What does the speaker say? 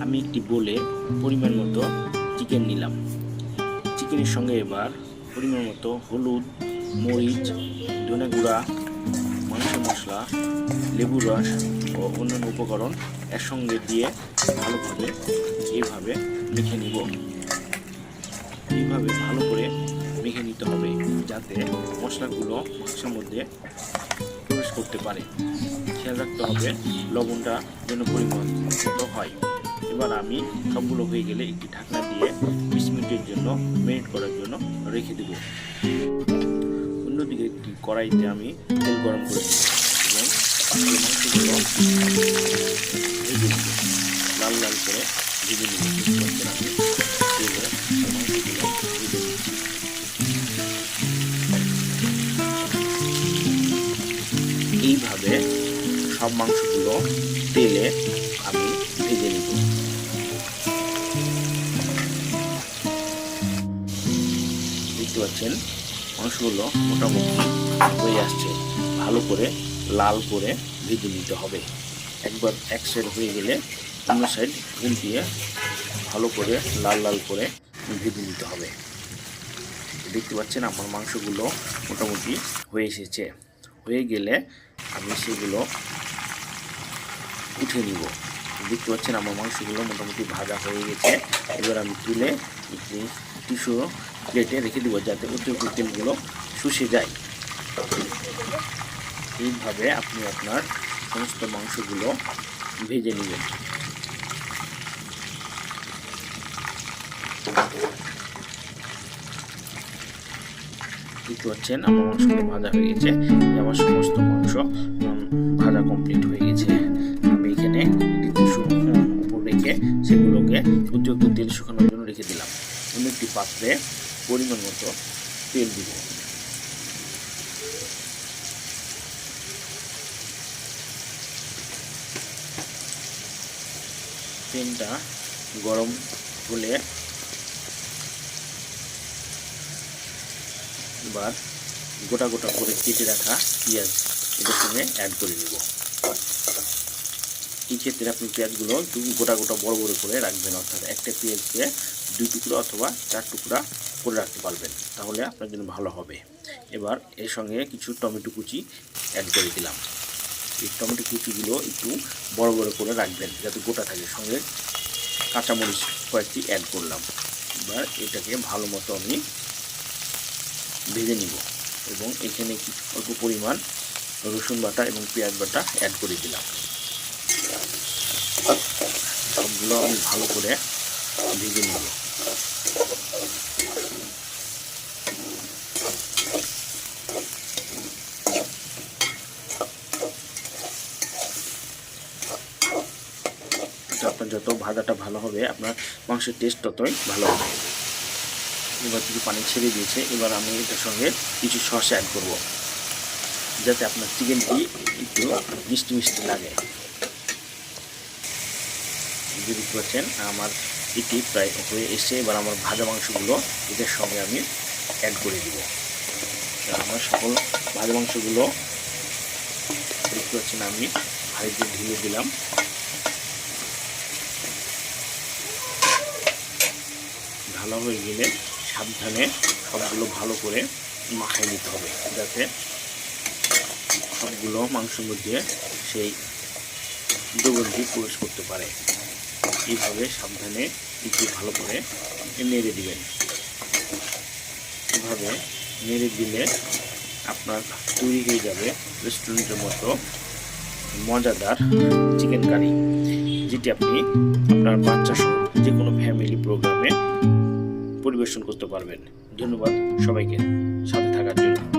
আমি একটি বলে পরিমাণ মতো চিকেন নিলাম। চিকেনের সঙ্গে এবার পরিমাণ মতো হলুদ, মরিচ, ধনে গুঁড়া মাংস মশলা, লেবুর রস ও অন্যান্য উপকরণ এর সঙ্গে দিয়ে ভালোভাবে এইভাবে মেখে নিব। এইভাবে ভালো করে মেখে নিতে হবে যাতে মশলাগুলো মাংসের মধ্যে প্রবেশ করতে পারে। খেয়াল রাখতে হবে, লবণটা যেন পরিমাণ হয়। এবার আমি সবগুলো হয়ে গেলে একটি ঢাকনা দিয়ে বিশ মিনিটের জন্য মেরিনেট করার জন্য রেখে দেব। অন্যদিকে একটি কড়াইতে আমি তেল গরম করে এবং লাল লাল করে ভেজে এইভাবে সব মাংসগুলো তেলে আমি ভেজে নিব। দেখতে পাচ্ছেন, মাংসগুলো মোটামুটি হয়ে আসছে। ভালো করে লাল করে ভেজে নিতে হবে। একবার এক সাইড হয়ে গেলে অন্য সাইড উল্টিয়ে ভালো করে লাল লাল করে ভেজে নিতে হবে। দেখতে পাচ্ছেন, আমার মাংসগুলো মোটামুটি হয়ে এসেছে। হয়ে গেলে আমি সেগুলো উঠে নিব। দেখতে পাচ্ছেন আমার মাংসগুলো মোটামুটি ভাজা হয়ে গেছে। এবার আমি তুলে টিস্যু প্লেটে রেখে দেবো যাতে অতিরিক্ত তেলগুলো শুষে যায়। এইভাবে আপনি আপনার সমস্ত মাংসগুলো ভেজে নেবেন। দেখতে পাচ্ছেন আমার মাংসগুলো ভাজা হয়ে গেছে। আমার সমস্ত মাংস ভাজা কমপ্লিট হয়ে গেছে। শুকানোর জন্য রেখে দিলাম। অন্য একটি পাত্রে পরিমাণ মতো তেল দিব। তেলটা গরম হলে এবার গোটা গোটা করে কেটে রাখা পেঁয়াজ এটার সঙ্গে অ্যাড করে দেব এই ক্ষেত্রে আপনি পেঁয়াজগুলো একটু গোটা গোটা বড় বড় করে রাখবেন, অর্থাৎ একটা পেঁয়াজকে দুই টুকরা অথবা চার টুকরা করে রাখতে পারবেন, তাহলে আপনার জন্য ভালো হবে। এবার এর সঙ্গে কিছু টমেটো কুচি অ্যাড করে দিলাম। এই টমেটো কুচিগুলো একটু বড় বড় করে রাখবেন, যাতে গোটা থাকে। সঙ্গে কাঁচামরিচ কয়েকটি অ্যাড করলাম। এবার এটাকে ভালো মতো আমি ভেজে নিব এবং এখানে কিছু অল্প পরিমাণ রসুন বাটা এবং পেঁয়াজ বাটা অ্যাড করে দিলাম। সবগুলো আমি ভালো করে ভেজে নিব। আপনার যত ভাজাটা ভালো হবে, আপনার মাংসের টেস্ট ততই ভালো হবে। এবার কিছু পানি ছেড়ে দিয়েছে, এবার আমি এটার সঙ্গে কিছু সস অ্যাড করব। যাতে আপনার চিকেনটি একটু মিষ্টি মিষ্টি লাগে। যদি দেখতে পাচ্ছেন আমার এটি প্রায় হয়ে এসে এবার আমার ভাজা মাংসগুলো এটার সঙ্গে আমি অ্যাড করে দিব। আমার সকল ভাজা মাংসগুলো দেখতে পাচ্ছেন আমি হাইতে ঢেলে দিলাম। ভালো হয়ে গেলে সাবধানে সবগুলো ভালো করে মাখাই নিতে হবে, যাতে সবগুলো মাংসের মধ্যে সেই দুর্গন্ধি প্রবেশ করতে পারে। এইভাবে সাবধানে একটু ভালো করে নেড়ে দিবেন? এভাবে নেড়ে দিলে আপনার তৈরি হয়ে যাবে রেস্টুরেন্টের মতো মজাদার চিকেন কারি যেটি আপনি আপনার বাচ্চা সহ যে কোনো ফ্যামিলি প্রোগ্রামে পরিবেশন করতে পারবেন? ধন্যবাদ সবাইকে, সাথে থাকার জন্য।